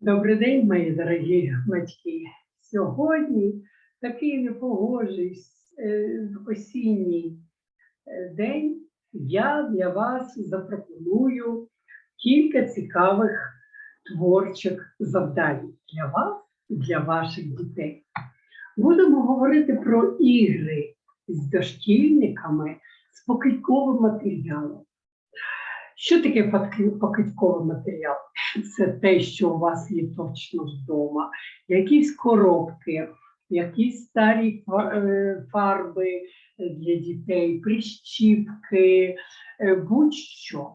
Добрий день, мої дорогі батьки. Сьогодні такий непогожий е, осінній е, день. Я для вас запропоную кілька цікавих творчих завдань для вас і для ваших дітей. Будемо говорити про ігри з дошкільниками з покидьковим матеріалом. Що таке паки- матеріал? Це те, що у вас є точно вдома, якісь коробки, якісь старі е, фарби для дітей, прищіпки, е, будь-що.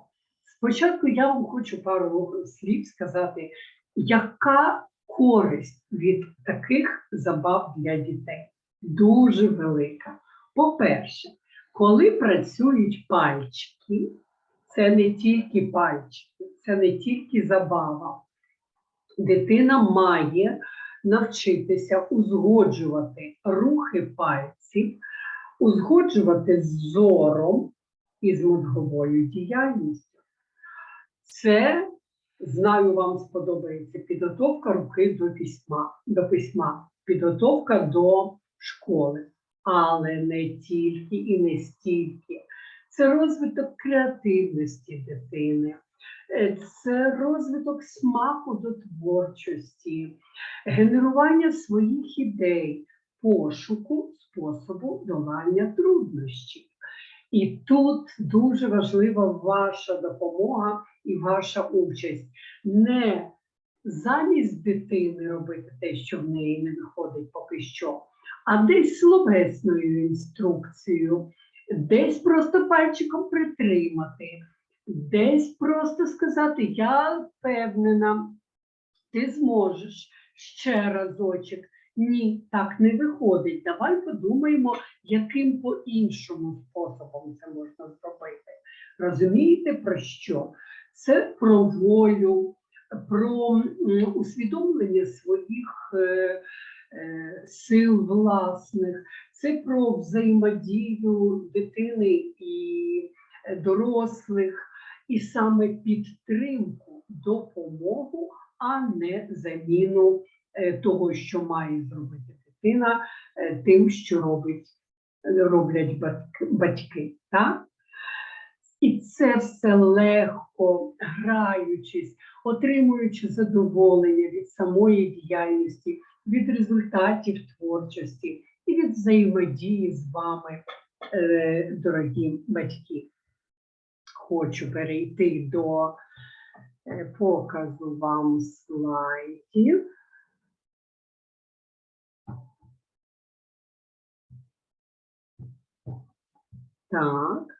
Спочатку я вам хочу пару слів сказати, яка користь від таких забав для дітей? Дуже велика. По-перше, коли працюють пальчики, це не тільки пальчики, це не тільки забава. Дитина має навчитися узгоджувати рухи пальців, узгоджувати з зором і з мозговою діяльністю. Це, знаю, вам сподобається підготовка руки до письма, до письма, підготовка до школи, але не тільки і не стільки. Це розвиток креативності дитини, е, це розвиток смаку до творчості, генерування своїх ідей, пошуку способу долання труднощів. І тут дуже важлива ваша допомога і ваша участь. Не замість дитини робити те, що в неї не виходить поки що, а десь словесною інструкцією, десь просто пальчиком притримати, десь просто сказати: Я впевнена, ти зможеш ще разочок. Ні, так не виходить. Давай подумаємо, яким по-іншому способом це можна зробити. Розумієте про що? Це про волю, про усвідомлення своїх е, е, сил власних, це про взаємодію дитини і е, дорослих, і саме підтримку, допомогу, а не заміну е, того, що має зробити дитина, е, тим, що робить, роблять батьки. так? І це все легко, граючись, отримуючи задоволення від самої діяльності, від результатів творчості і від взаємодії з вами, е, дорогі батьки. Хочу перейти до е, показу вам слайдів. Так.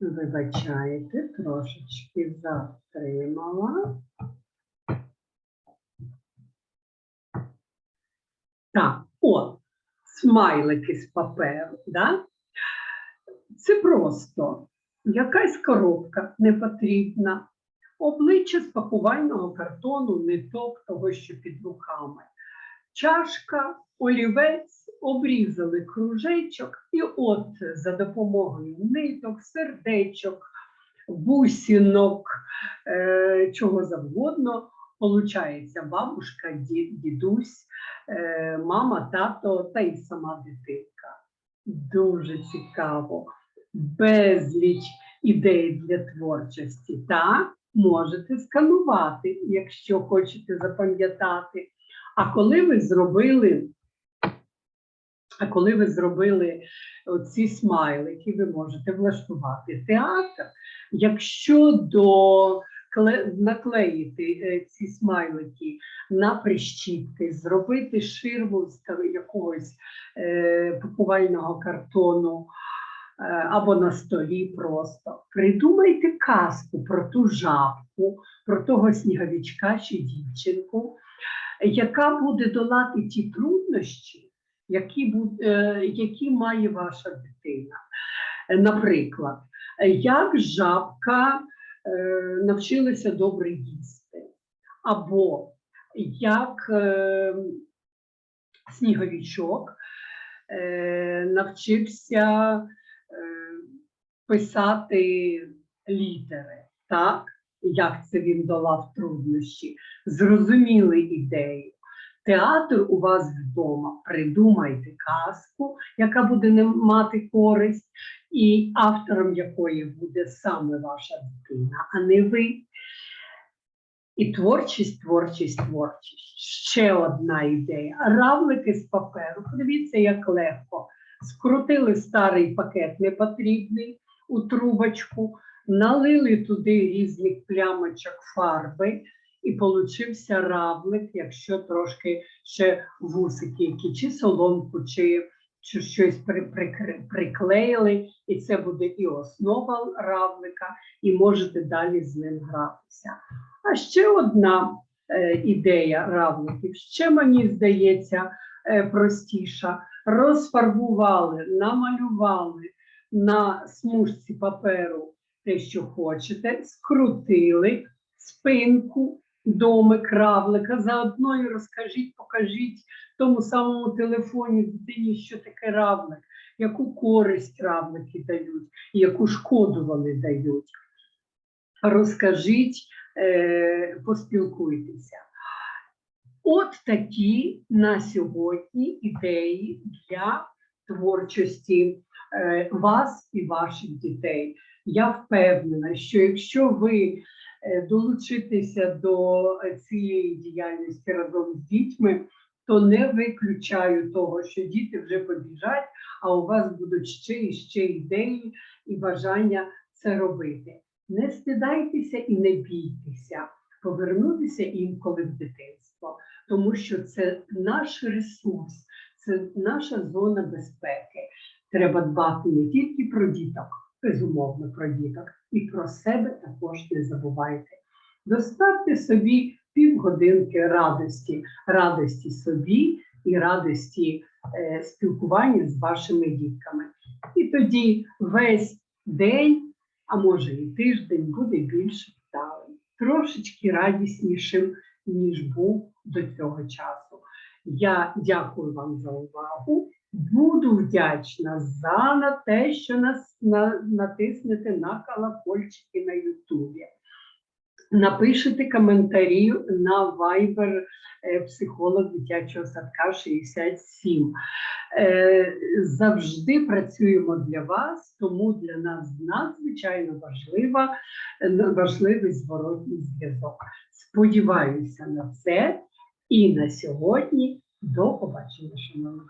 Вибачайте, трошечки затримала. Так, от, смайлики з паперу, да? Це просто якась коробка непотрібна, обличчя з пакувального картону, ниток того, що під руками, чашка, олівець, обрізали кружечок, і от за допомогою ниток, сердечок, бусінок, е, чого завгодно, получається бабушка, ді- дідусь, е, мама, тато та й сама дитинка. Дуже цікаво. Безліч ідей для творчості. Так, можете сканувати, якщо хочете запам'ятати. А коли ви зробили а коли ви зробили ці смайлики, ви можете влаштувати театр. Якщо до наклеїти е, ці смайлики на прищіпки, зробити ширму з якогось е, пакувального картону е, або на столі просто, придумайте казку про ту жабку, про того сніговичка чи дівчинку, яка буде долати ті труднощі, які, які має ваша дитина. Наприклад, як жабка е, навчилася добре їсти, або як е, сніговичок е, навчився писати літери. Так? як це він долав труднощі, зрозуміли ідею. Театр у вас вдома. Придумайте казку, яка буде мати користь, і автором якої буде саме ваша дитина, а не ви. І творчість, творчість, творчість. Ще одна ідея. Равлики з паперу. Подивіться, як легко. Скрутили старий пакет непотрібний у трубочку, налили туди різних плямочок фарби, і получився равлик, якщо трошки ще вусики, які чи соломку, чи, чи щось приклеїли, і це буде і основа равлика, і можете далі з ним гратися. А ще одна е, ідея равликів, ще мені здається е, простіша. Розфарбували, намалювали на смужці паперу те, що хочете, скрутили спинку, домик равлика. Заодно і розкажіть, покажіть тому самому телефоні дитині, що таке равлик, яку користь равлики дають, яку шкоду вони дають. Розкажіть, е, поспілкуйтеся. От такі на сьогодні ідеї для творчості е, вас і ваших дітей. Я впевнена, що якщо ви е, долучитеся до цієї діяльності разом з дітьми, то не виключаю того, що діти вже побіжать, а у вас будуть ще і ще ідеї і бажання це робити. Не стидайтеся і не бійтеся повернутися інколи в дитинство, тому що це наш ресурс, це наша зона безпеки. Треба дбати не тільки про діток, безумовно про діток, і про себе також не забувайте. Доставте собі півгодинки радості, радості собі і радості е, спілкування з вашими дітками. І тоді весь день, а може і тиждень, буде більш вдалим, трошечки радіснішим, ніж був до цього часу. Я дякую вам за увагу. Буду вдячна за на те, що нас на, натиснете на колокольчики на Ютубі. Напишите коментарі на е, психолог дитячого садка 67. Е, Завжди працюємо для вас, тому для нас надзвичайно важлива, е, важливий зворотній зв'язок. Сподіваюся на це і на сьогодні. До побачення, шановні.